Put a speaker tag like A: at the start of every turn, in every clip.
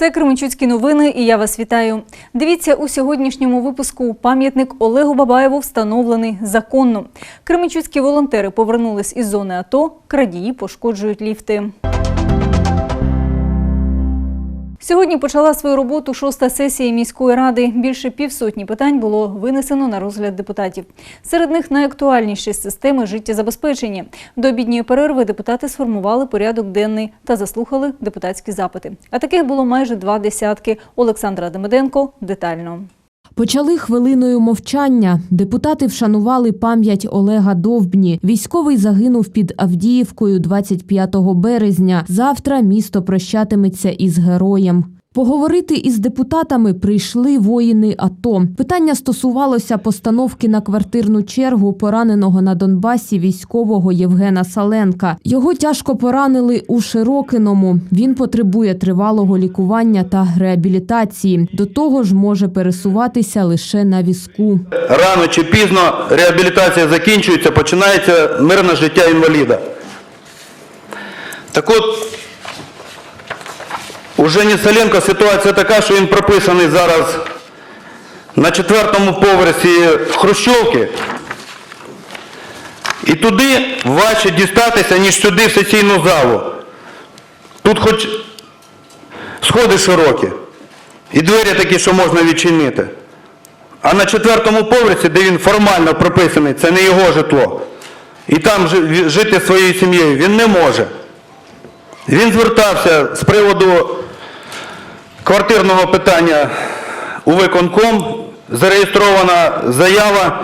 A: Це Кременчуцькі новини, і я вас вітаю. Дивіться у сьогоднішньому випуску. Пам'ятник Олегу Бабаєву встановлений законно. Кременчуцькі волонтери повернулись із зони АТО. Крадії пошкоджують ліфти. Сьогодні почала свою роботу шоста сесія міської ради. Більше півсотні питань було винесено на розгляд депутатів. Серед них найактуальніші системи життєзабезпечення. До обідньої перерви депутати сформували порядок денний та заслухали депутатські запити. А таких було майже два десятки. Олександра Демиденко детально.
B: Почали хвилиною мовчання. Депутати вшанували пам'ять Олега Довбні. Військовий загинув під Авдіївкою 25 березня. Завтра місто прощатиметься із героєм. Поговорити із депутатами прийшли воїни АТО. Питання стосувалося постановки на квартирну чергу пораненого на Донбасі військового Євгена Саленка. Його тяжко поранили у Широкиному. Він потребує тривалого лікування та реабілітації. До того ж, може пересуватися лише на візку.
C: Рано чи пізно реабілітація закінчується, починається мирне життя інваліда. Так от, у Жені Саленко ситуація така, що він прописаний зараз на четвертому поверсі Хрущовки. І туди важче дістатися, ніж сюди в сесійну залу. Тут хоч сходи широкі, і двері такі, що можна відчинити. А на четвертому поверсі, де він формально прописаний, це не його житло. І там жити своєю сім'єю він не може. Він звертався з приводу квартирного питання у виконком, зареєстрована заява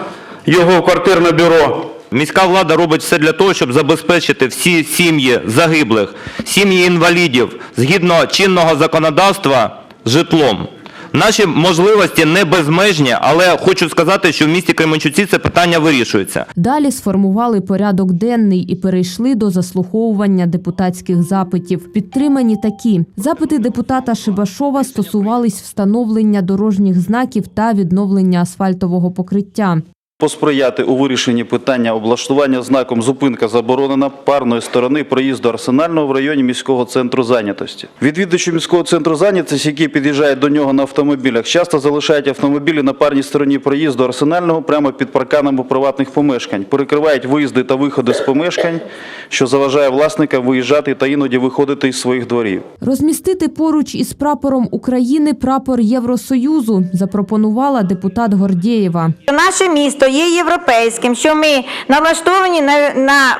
C: його квартирне бюро.
D: Міська влада робить все для того, щоб забезпечити всі сім'ї загиблих, сім'ї інвалідів згідно чинного законодавства житлом. Наші можливості не безмежні, але хочу сказати, що в місті Кременчуці це питання вирішується.
B: Далі сформували порядок денний і перейшли до заслуховування депутатських запитів. Підтримані такі запити депутата Шибашова стосувались встановлення дорожніх знаків та відновлення асфальтового покриття.
E: Посприяти у вирішенні питання облаштування знаком зупинка заборонена парної сторони проїзду арсенального в районі міського центру зайнятості. Відвідувачі міського центру зайнятості, які під'їжджають до нього на автомобілях, часто залишають автомобілі на парній стороні проїзду арсенального прямо під парканами приватних помешкань, перекривають виїзди та виходи з помешкань, що заважає власникам виїжджати та іноді виходити із своїх дворів.
B: Розмістити поруч із прапором України прапор Євросоюзу запропонувала депутат Гордєєва.
F: Наше місто є європейським, що ми налаштовані на, на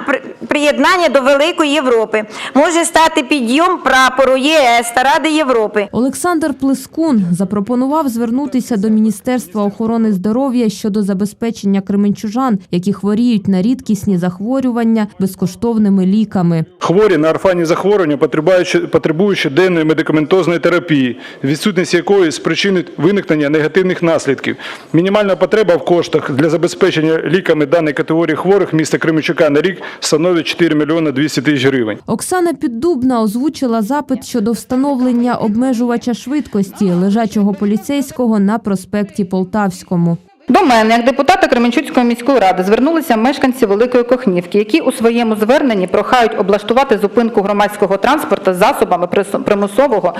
F: приєднання до Великої Європи. Може стати підйом прапору ЄС та Ради Європи.
B: Олександр Плескун запропонував звернутися до Міністерства охорони здоров'я щодо забезпечення кременчужан, які хворіють на рідкісні захворювання безкоштовними ліками.
G: Хворі на орфанні захворювання, потребуючи, потребуючи денної медикаментозної терапії, відсутність якої спричинить виникнення негативних наслідків. Мінімальна потреба в коштах для забезпечення ліками даної категорії хворих міста Кременчука на рік становить 4 мільйони 200 тисяч гривень.
B: Оксана Піддубна озвучила запит щодо встановлення обмежувача швидкості лежачого поліцейського на проспекті Полтавському.
H: До мене, як депутата Кременчуцької міської ради, звернулися мешканці Великої Кохнівки, які у своєму зверненні прохають облаштувати зупинку громадського транспорту засобами примусового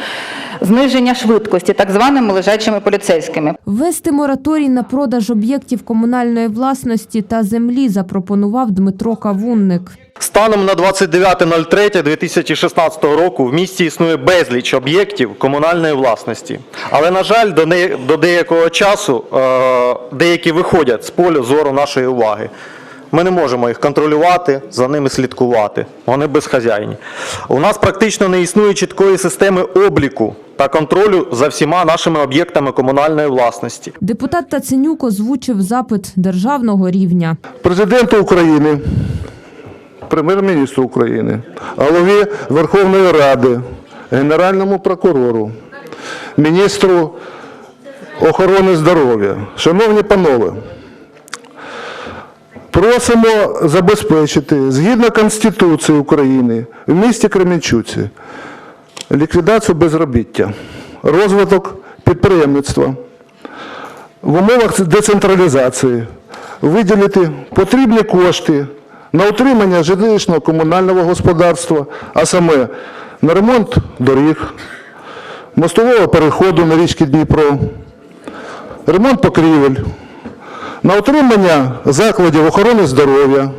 H: зниження швидкості, так званими лежачими поліцейськими.
B: Ввести мораторій на продаж об'єктів комунальної власності та землі запропонував Дмитро Кавунник.
I: Станом на 29.03.2016 року в місті існує безліч об'єктів комунальної власності. Але, на жаль, до, не, до деякого часу е, деякі виходять з поля зору нашої уваги. Ми не можемо їх контролювати, за ними слідкувати. Вони безхазяйні. У нас практично не існує чіткої системи обліку та контролю за всіма нашими об'єктами комунальної власності.
B: Депутат Таценюк озвучив запит державного рівня.
J: Президенту України, прем'єр-міністру України, голові Верховної Ради, Генеральному прокурору, міністру охорони здоров'я. Шановні панове, просимо забезпечити згідно Конституції України в місті Кременчуці ліквідацію безробіття, розвиток підприємництва, в умовах децентралізації виділити потрібні кошти на утримання жилищного комунального господарства, а саме на ремонт доріг, мостового переходу на річці Дніпро, ремонт покрівель, на утримання закладів охорони здоров'я,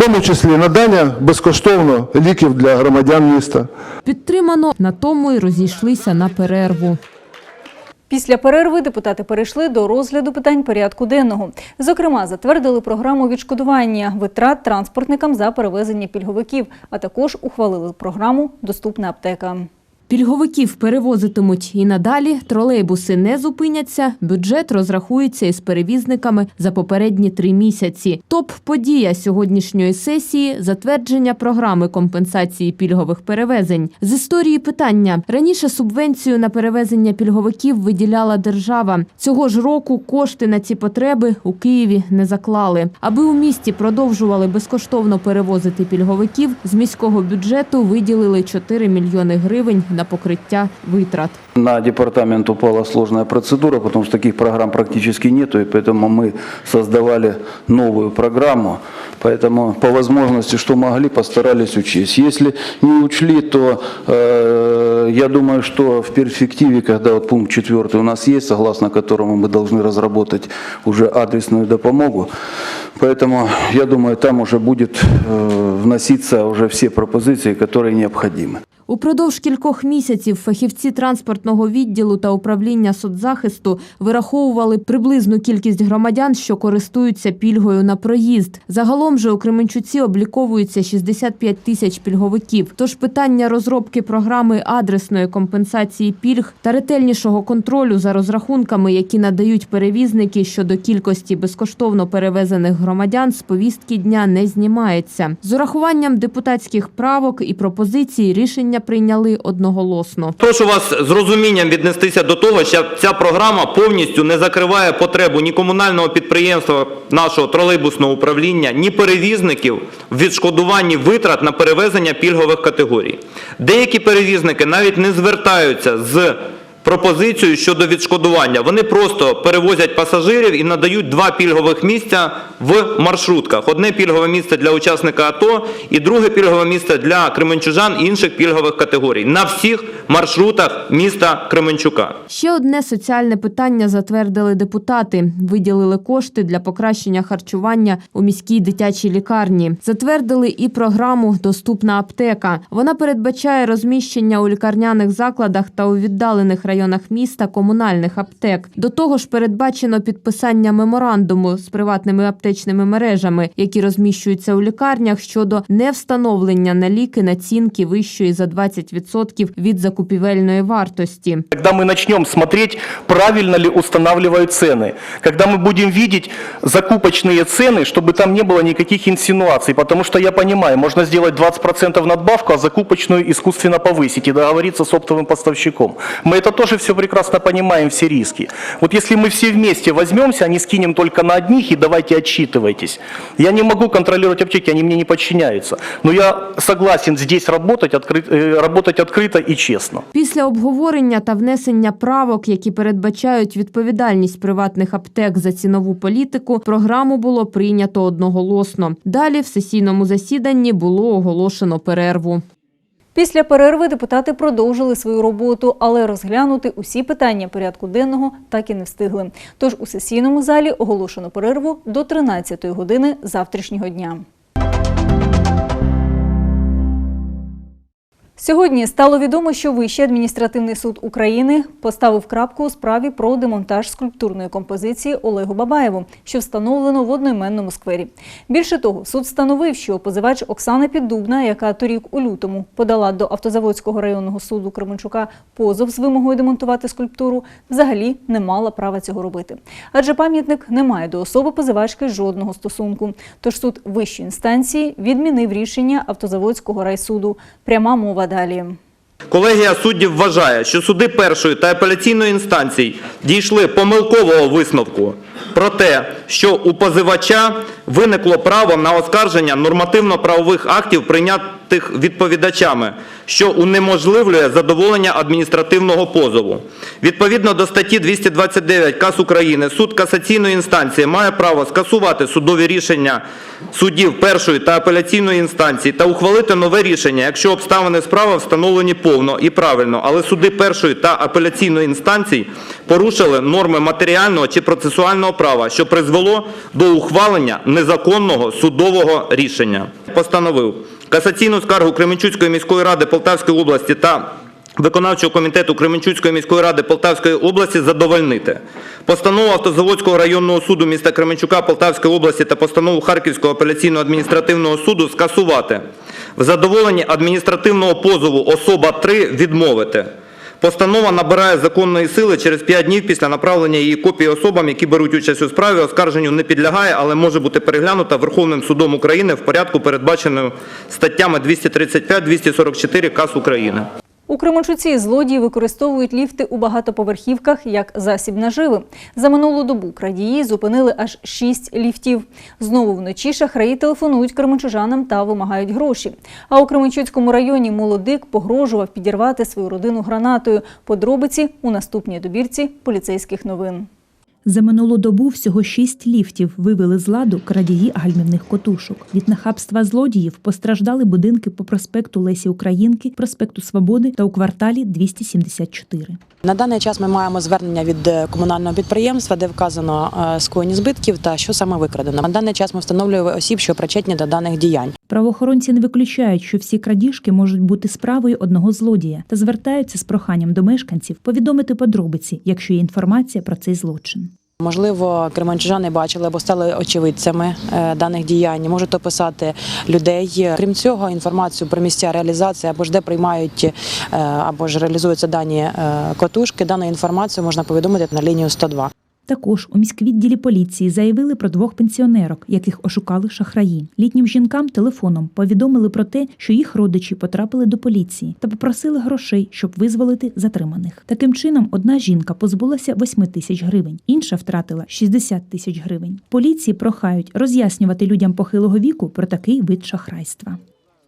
J: тому числі надання безкоштовно ліків для громадян міста.
B: Підтримано на тому й розійшлися на перерву.
A: Після перерви депутати перейшли до розгляду питань порядку денного. Зокрема, затвердили програму відшкодування витрат транспортникам за перевезення пільговиків, а також ухвалили програму Доступна аптека.
B: Пільговиків перевозитимуть і надалі. Тролейбуси не зупиняться. Бюджет розрахується із перевізниками за попередні три місяці. Топ-подія сьогоднішньої сесії затвердження програми компенсації пільгових перевезень. З історії питання раніше субвенцію на перевезення пільговиків виділяла держава. Цього ж року кошти на ці потреби у Києві не заклали. Аби у місті продовжували безкоштовно перевозити пільговиків, з міського бюджету виділили 4 мільйони гривень на покриття витрат.
E: На департамент упала сложная процедура, потому что таких программ практически нету, и поэтому мы создавали новую программу. Поэтому по возможности, что могли, постарались учесть. Если не учли, то э, я думаю, что в перспективе, когда вот пункт четвертый у нас есть, согласно которому мы должны разработать уже адресную допомогу, поэтому я думаю, там уже будет э, вноситься уже все пропозиции, которые необходимы.
B: Упродовж кількох місяців фахівці транспортного відділу та управління соцзахисту вираховували приблизну кількість громадян, що користуються пільгою на проїзд. Загалом же у Кременчуці обліковується 65 тисяч пільговиків. Тож питання розробки програми адресної компенсації пільг та ретельнішого контролю за розрахунками, які надають перевізники щодо кількості безкоштовно перевезених громадян, з повістки дня не знімається. З урахуванням депутатських правок і пропозицій рішення прийняли одноголосно.
D: Прошу вас з розумінням віднестися до того, що ця програма повністю не закриває потребу ні комунального підприємства нашого тролейбусного управління, ні перевізників в відшкодуванні витрат на перевезення пільгових категорій. Деякі перевізники навіть не звертаються з пропозицією щодо відшкодування. Вони просто перевозять пасажирів і надають два пільгових місця в маршрутках. Одне пільгове місце для учасника АТО і друге пільгове місце для кременчужан інших пільгових категорій на всіх маршрутах міста Кременчука.
B: Ще одне соціальне питання затвердили депутати. Виділили кошти для покращення харчування у міській дитячій лікарні. Затвердили і програму Доступна аптека. Вона передбачає розміщення у лікарняних закладах та у віддалених районах міста комунальних аптек. До того ж, передбачено підписання меморандуму з приватними аптечними мережами, які розміщуються у лікарнях щодо невстановлення на ліки націнки вищої за 20% від закупівельної вартості.
I: Когда мы начнем смотреть, правильно ли устанавливают цены, когда мы будем видеть закупочные цены, чтобы там не было никаких инсинуаций, потому что я понимаю, можно сделать 20% надбавку, а закупочную искусственно повысить и договориться с оптовым поставщиком. Мы это тоже все прекрасно понимаем, все риски. Вот если мы все вместе возьмемся, а не скинем только на одних и давайте отчитывайтесь. Я не могу контролировать аптеки, они мне не подчиняются. Но я согласен здесь работать, откры- э, работать открыто и честно.
B: Після обговорення та внесення правок, які передбачають відповідальність приватних аптек за цінову політику, програму було прийнято одноголосно. Далі в сесійному засіданні було оголошено перерву.
A: Після перерви депутати продовжили свою роботу, але розглянути усі питання порядку денного так і не встигли. Тож у сесійному залі оголошено перерву до 13-ї години завтрашнього дня. Сьогодні стало відомо, що Вищий адміністративний суд України поставив крапку у справі про демонтаж скульптурної композиції Олегу Бабаєву, що встановлено в одноіменному сквері. Більше того, суд встановив, що позивач Оксана Піддубна, яка торік у лютому подала до Автозаводського районного суду Кременчука позов з вимогою демонтувати скульптуру, взагалі не мала права цього робити. Адже пам'ятник не має до особи позивачки жодного стосунку. Тож суд вищої інстанції відмінив рішення Автозаводського райсуду. Пряма мова далі.
D: Колегія суддів вважає, що суди першої та апеляційної інстанцій дійшли помилкового висновку про те, що у позивача виникло право на оскарження нормативно-правових актів, прийнятих відповідачами, що унеможливлює задоволення адміністративного позову. Відповідно до статті 229 КАС України, суд касаційної інстанції має право скасувати судові рішення судів першої та апеляційної інстанції та ухвалити нове рішення, якщо обставини справи встановлені повно і правильно, але суди першої та апеляційної інстанцій порушили норми матеріального чи процесуального права, що призвело до ухвалення незаконного судового рішення. Постановив касаційну скаргу Кременчуцької міської ради Полтавської області та Виконавчого комітету Кременчуцької міської ради Полтавської області задовольнити. Постанову Автозаводського районного суду міста Кременчука Полтавської області та постанову Харківського апеляційного адміністративного суду скасувати. В задоволенні адміністративного позову особа 3 відмовити. Постанова набирає законної сили через 5 днів після направлення її копії особам, які беруть участь у справі. Оскарженню не підлягає, але може бути переглянута Верховним судом України в порядку, передбаченою статтями 235-244 КАС України.
A: У Кременчуці злодії використовують ліфти у багатоповерхівках як засіб наживи. За минулу добу крадії зупинили аж шість ліфтів. Знову вночі шахраї телефонують кременчужанам та вимагають гроші. А у Кременчуцькому районі молодик погрожував підірвати свою родину гранатою. Подробиці у наступній добірці поліцейських новин.
K: За минулу добу всього шість ліфтів вивели з ладу крадії гальмівних котушок. Від нахабства злодіїв постраждали будинки по проспекту Лесі Українки, проспекту Свободи та у кварталі 274.
L: На даний час ми маємо звернення від е, комунального підприємства, де вказано е, скоєні збитків та що саме викрадено. На даний час ми встановлюємо осіб, що причетні до даних діянь.
K: Правоохоронці не виключають, що всі крадіжки можуть бути справою одного злодія та звертаються з проханням до мешканців повідомити подробиці, якщо є інформація про цей злочин.
L: Можливо, кременчужани бачили або стали очевидцями е, даних діянь, можуть описати людей. Крім цього, інформацію про місця реалізації або ж де приймають е, або ж реалізуються дані е, котушки. Дану інформацію можна повідомити на лінію 102.
K: Також у міськвідділі поліції заявили про двох пенсіонерок, яких ошукали шахраї. Літнім жінкам телефоном повідомили про те, що їх родичі потрапили до поліції та попросили грошей, щоб визволити затриманих. Таким чином, одна жінка позбулася 8 тисяч гривень, інша втратила 60 тисяч гривень. Поліції прохають роз'яснювати людям похилого віку про такий вид шахрайства.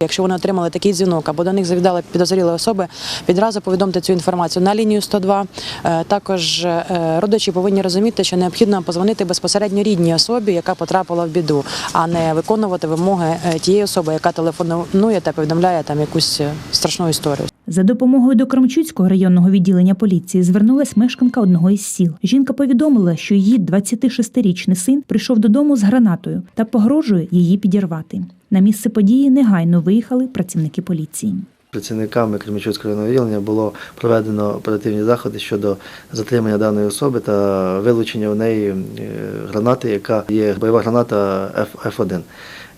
L: Якщо вони отримали такий дзвінок або до них завідали підозрілі особи, відразу повідомте цю інформацію на лінію 102. Е, Також е, родичі повинні розуміти, що необхідно позвонити безпосередньо рідній особі, яка потрапила в біду, а не виконувати вимоги е, тієї особи, яка телефонує та повідомляє там якусь страшну історію.
K: За допомогою до Крамчуцького районного відділення поліції звернулась мешканка одного із сіл. Жінка повідомила, що її 26-річний син прийшов додому з гранатою та погрожує її підірвати. На місце події негайно виїхали працівники поліції.
M: Працівниками Кременчуцького районного відділення було проведено оперативні заходи щодо затримання даної особи та вилучення у неї е, гранати, яка є бойова граната F- F1.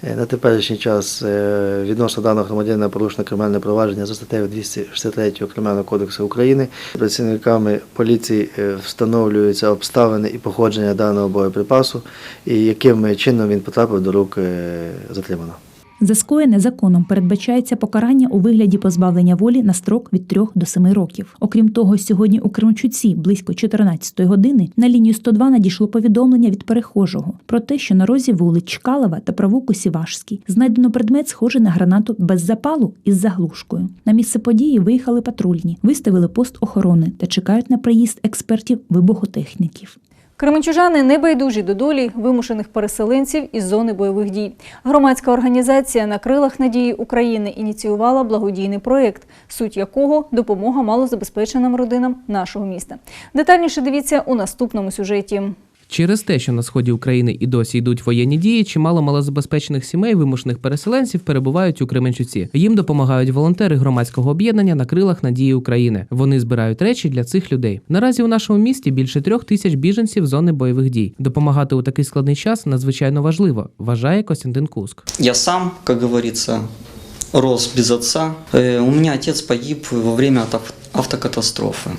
M: Е, На теперішній час е, відносно даного громадянина порушено кримінальне провадження за статтею 263 Кримінального кодексу України. Працівниками поліції е, встановлюються обставини і походження даного боєприпасу, і яким чином він потрапив до рук затриманого.
K: За скоєне законом передбачається покарання у вигляді позбавлення волі на строк від 3 до 7 років. Окрім того, сьогодні у Кременчуці близько 14 години на лінію 102 надійшло повідомлення від перехожого про те, що на розі вулиць Чкалова та провулку Сівашський знайдено предмет, схожий на гранату без запалу із заглушкою. На місце події виїхали патрульні, виставили пост охорони та чекають на приїзд експертів вибухотехніків.
A: Кременчужани небайдужі до долі вимушених переселенців із зони бойових дій. Громадська організація на крилах надії України ініціювала благодійний проєкт, суть якого допомога малозабезпеченим родинам нашого міста. Детальніше дивіться у наступному сюжеті.
N: Через те, що на сході України і досі йдуть воєнні дії, чимало малозабезпечених сімей вимушених переселенців перебувають у Кременчуці. Їм допомагають волонтери громадського об'єднання на крилах надії України. Вони збирають речі для цих людей. Наразі у нашому місті більше трьох тисяч біженців з зони бойових дій. Допомагати у такий складний час надзвичайно важливо, вважає Костянтин Куск.
O: Я сам, как говорится, рос без отца. Э, У меня отец погиб во время авто- автокатастрофы.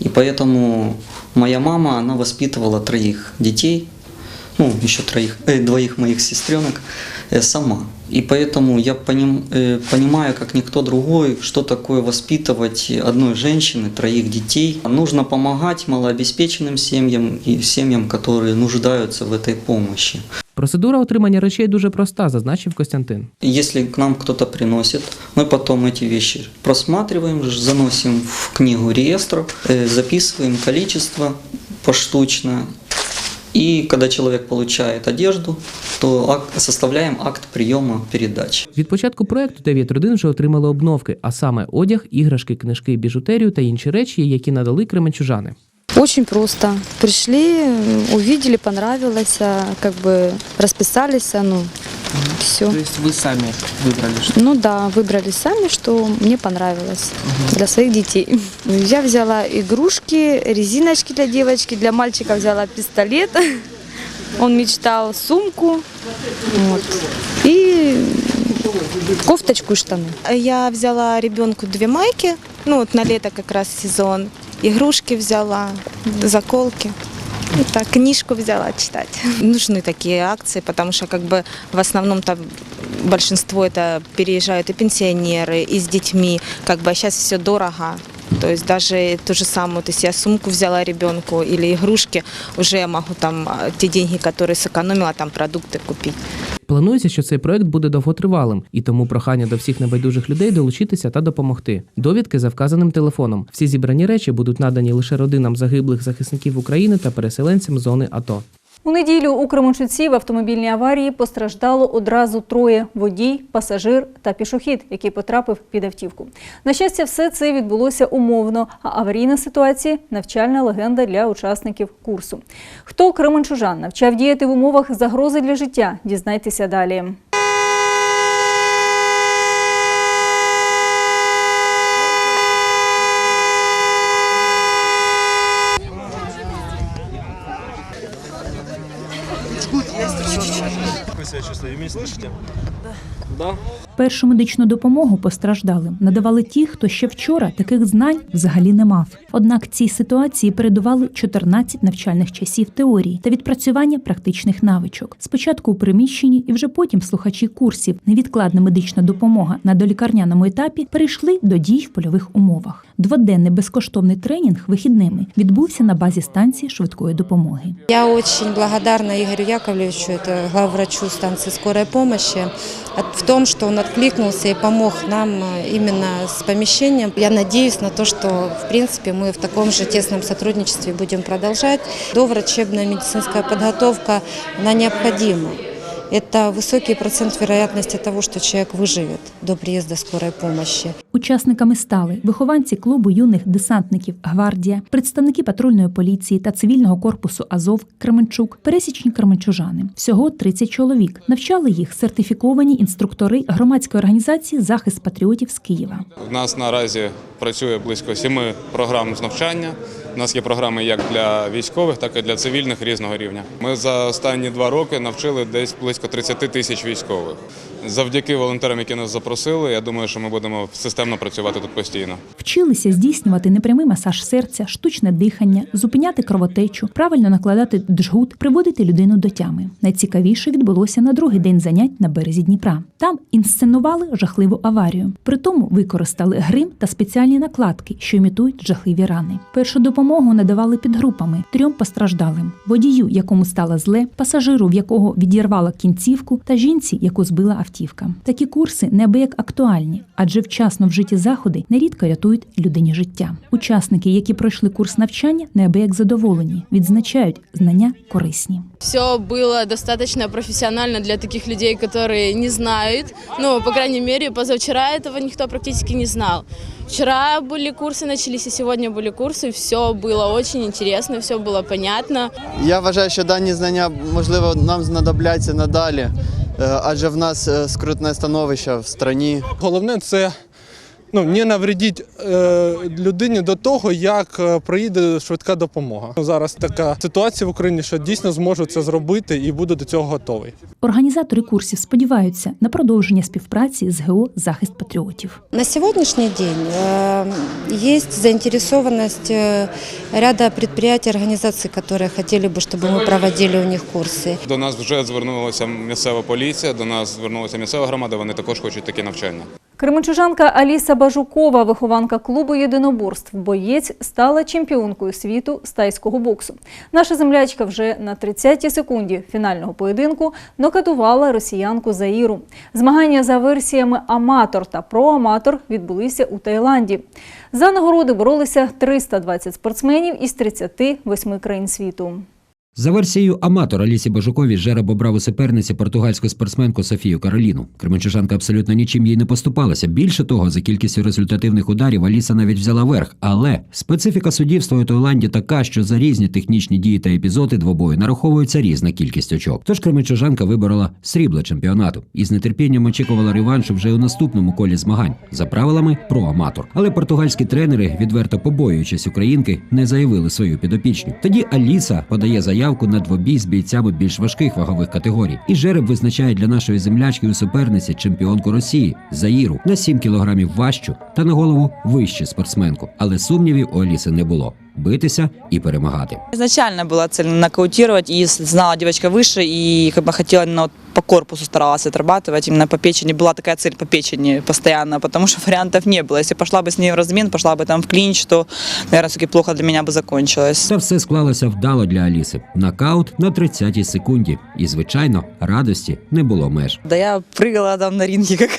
O: И поэтому моя мама, она воспитывала троих детей, ну, еще троих, э, двоих моих сестренок э, сама. И поэтому я поним- э, понимаю, как никто другой, что такое воспитывать одной женщины, троих детей. Нужно помогать малообеспеченным семьям и семьям, которые нуждаются в этой помощи.
N: Процедура отримання речей дуже проста, зазначив Костянтин.
O: Если к нам кто-то приносит, мы потом эти вещи просматриваем, ж- заносим в книгу реестра, э, записываем количество поштучно. И когда человек получает одежду, то составляем акт прийому передач.
N: Від початку проекту дев'ять родин вже отримали обновки, а саме одяг, іграшки, книжки, біжутерію та інші речі, які надали кременчужани.
P: Очень просто. Пришли, увидели, понравилось, а, как бы расписались, ну, все.
N: Тобто ви самі вибрали
P: Ну да, выбрали сами, что мне понравилось для своих детей. Я взяла игрушки, резиночки для девочки, для мальчика взяла пистолет. Он мечтал сумку. Вот. И кофточку и штаны.
Q: Я взяла ребенку две майки, ну вот на лето как раз сезон. Игрушки взяла, заколки. И так, книжку взяла читать. Нужны такие акции, потому что как бы в основном там большинство это переезжают и пенсионеры, и с детьми. Как бы а сейчас все дорого. То есть даже ту же самую, то есть я сумку взяла ребенку или игрушки, уже я могу там а, те деньги, которые сэкономила, там продукты купить.
N: Планується, що цей проект буде довготривалим, і тому прохання до всіх небайдужих людей долучитися та допомогти. Довідки за вказаним телефоном. Всі зібрані речі будуть надані лише родинам загиблих захисників України та переселенцям зони АТО.
A: У неділю у Кременчуці в автомобільній аварії постраждало одразу троє – водій, пасажир та пішохід, який потрапив під автівку. На щастя, все це відбулося умовно, а аварійна ситуація – навчальна легенда для учасників курсу. Хто кременчужан навчав діяти в умовах загрози для життя? Дізнайтеся далі. Вы слышите? Да.
K: Першу медичну допомогу постраждалим надавали ті, хто ще вчора таких знань взагалі не мав. Однак цій ситуації передували 14 навчальних часів теорії та відпрацювання практичних навичок. Спочатку у приміщенні, і вже потім слухачі курсів невідкладна медична допомога на долікарняному етапі перейшли до дій в польових умовах. Дводенний безкоштовний тренінг вихідними відбувся на базі станції швидкої допомоги.
R: Я очень благодарна Игорю Яковлевичу, это главврачу станции скорой помощи, от- в том, что он откликнулся и помог нам э, именно с помещением. Я надеюсь на то, что, в принципе, мы в таком же тесном сотрудничестве будем продолжать. Доврачебная медицинская подготовка, она необходима. Это высокий процент вероятности того, что человек выживет до приезда скорой помощи.
K: Учасниками стали вихованці клубу юних десантників Гвардія, представники патрульної поліції та цивільного корпусу Азов Кременчук, пересічні кременчужани. Всього 30 чоловік. Навчали їх сертифіковані інструктори громадської організації Захист патріотів з Києва.
S: У нас наразі працює близько семи програм з навчання. У нас є програми як для військових, так і для цивільних різного рівня. Ми за останні два роки навчили десь близько 30 тисяч військових. Завдяки волонтерам, які нас запросили, я думаю, що ми будемо системно працювати тут постійно.
K: Вчилися здійснювати непрямий масаж серця, штучне дихання, зупиняти кровотечу, правильно накладати джгут, приводити людину до тями. Найцікавіше відбулося на другий день занять на березі Дніпра. Там інсценували жахливу аварію. Притому використали грим та спеціальні накладки, що імітують жахливі рани. Першу допомогу надавали підгрупами трьом постраждалим: водію, якому стало зле, пасажиру, в якого відірвала кінцівку, та жінці, яку збила автівка Такі курси неабияк актуальні, адже вчасно вжиті заходи нерідко рятують людині життя. Учасники, які пройшли курс навчання, неабияк задоволені, відзначають знання корисні.
T: Все было достаточно профессионально для таких людей, которые не знают. Ну, по крайней мере, позавчера этого никто практически не знал. Вчера были курсы, начались, и сегодня были курсы. Все было очень интересно, все было понятно.
U: Я вважаю, що дані знання можливо нам знадобляться надалі, е, адже в нас е, скрутне становище в страні.
V: Головне це
W: ну, не навредіть е, людині до того, як е, приїде швидка допомога. Зараз така ситуація в Україні, що дійсно зможу це зробити і буду до цього готовий.
K: Організатори курсів сподіваються на продовження співпраці з ГО Захист патріотів.
R: На сегодняшний день э, есть заинтересованность э, ряда предприятий, организаций, которые хотели бы, чтобы мы проводили у них курсы.
S: До нас вже звернулася місцева поліція, до нас звернулася місцева громада. Вони також хочуть такі навчання.
A: Кременчужанка Аліса Бажукова, вихованка клубу єдиноборств, боєць, стала чемпіонкою світу з тайського боксу. Наша землячка вже на 30-й секунді фінального поєдинку нокатувала росіянку Заїру. Змагання за версіями аматор та проаматор відбулися у Таїланді. За нагороди боролися 320 спортсменів із 38 країн світу.
V: За версією аматора Лісі Бажукові жереб обрав у суперниці португальську спортсменку Софію Кароліну. Кременчужанка абсолютно нічим їй не поступалася. Більше того, за кількістю результативних ударів Аліса навіть взяла верх. Але специфіка суддівства у Таїланді така, що за різні технічні дії та епізоди двобою нараховується різна кількість очок. Тож Кременчужанка виборола срібло чемпіонату і з нетерпінням очікувала реваншу вже у наступному колі змагань за правилами про аматор. Але португальські тренери, відверто побоюючись українки, не заявили свою підопічню. Тоді Аліса подає заяву на двобій з бійцями більш важких вагових категорій. І жереб визначає для нашої землячки у суперниці чемпіонку Росії Заїру на 7 кілограмів важчу та на голову вище спортсменку. Але сумнівів у Аліси не було Битися і перемагати.
X: Изначально была цель нокаутировать, и знала девочка выше, и как бы хотела именно вот по корпусу старалась отрабатывать, именно по печени. Была такая цель по печени постоянно, потому что вариантов не было. Если пошла бы с ней в размен, пошла бы там в клинч, то, наверное, все-таки плохо для меня бы закончилось.
V: Та все склалося вдало для Аліси. Нокаут на 30-й секунді. І, звичайно, радості не було меж.
X: Да я прыгала там на ринге, как,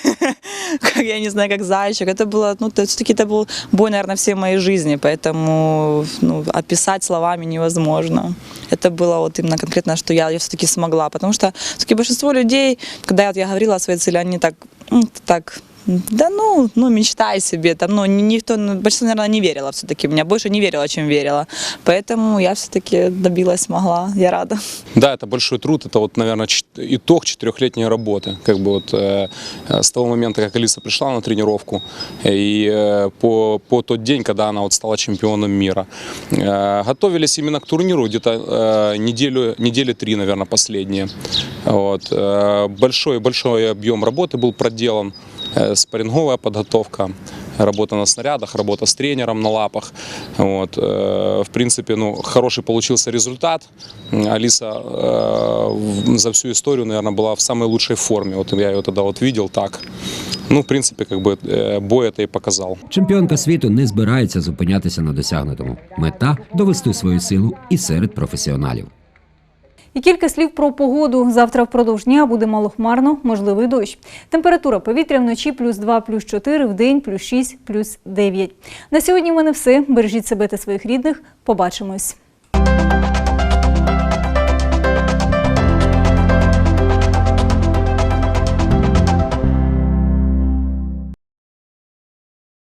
X: как я не знаю, как зайчик. Это было, ну, все-таки это был бой, наверное, всей моей жизни, поэтому ну, описать словами невозможно. Это было вот именно конкретно, что я, я все-таки смогла, потому что все-таки большинство людей, когда вот я говорила о своей цели, они так, ну, так да ну, ну мечтай себе, там, ну, ни- никто, ну, большинство, наверное, не верило все-таки, меня больше не верила, чем верила, поэтому я все-таки добилась, смогла, я рада.
S: Да, это большой труд, это вот, наверное, итог четырехлетней работы. Как бы вот э, с того момента, как Алиса пришла на тренировку, и э, по, по тот день, когда она вот стала чемпионом мира. Э, готовились именно к турниру где-то э, неделю, недели три, наверное, последние. Вот. Э, большой, большой объем работы был проделан, спарринговая подготовка, работа на снарядах, работа с тренером на лапах. Вот. Э, В принципе, ну, хороший получился результат. М, Алиса э, в- за всю историю, наверное, была в самой лучшей форме. Вот я ее тогда вот видел так. Ну, в принципе, как бы э, бой это и показал.
V: Чемпіонка світу не збирається зупинятися на досягнутому. Мета довести свою силу і серед професіоналів.
A: І кілька слів про погоду. Завтра впродовж дня буде малохмарно, можливий дощ. Температура повітря вночі плюс 2, плюс 4, в день плюс 6, плюс 9. На сьогодні в мене все. Бережіть себе та своїх рідних. Побачимось.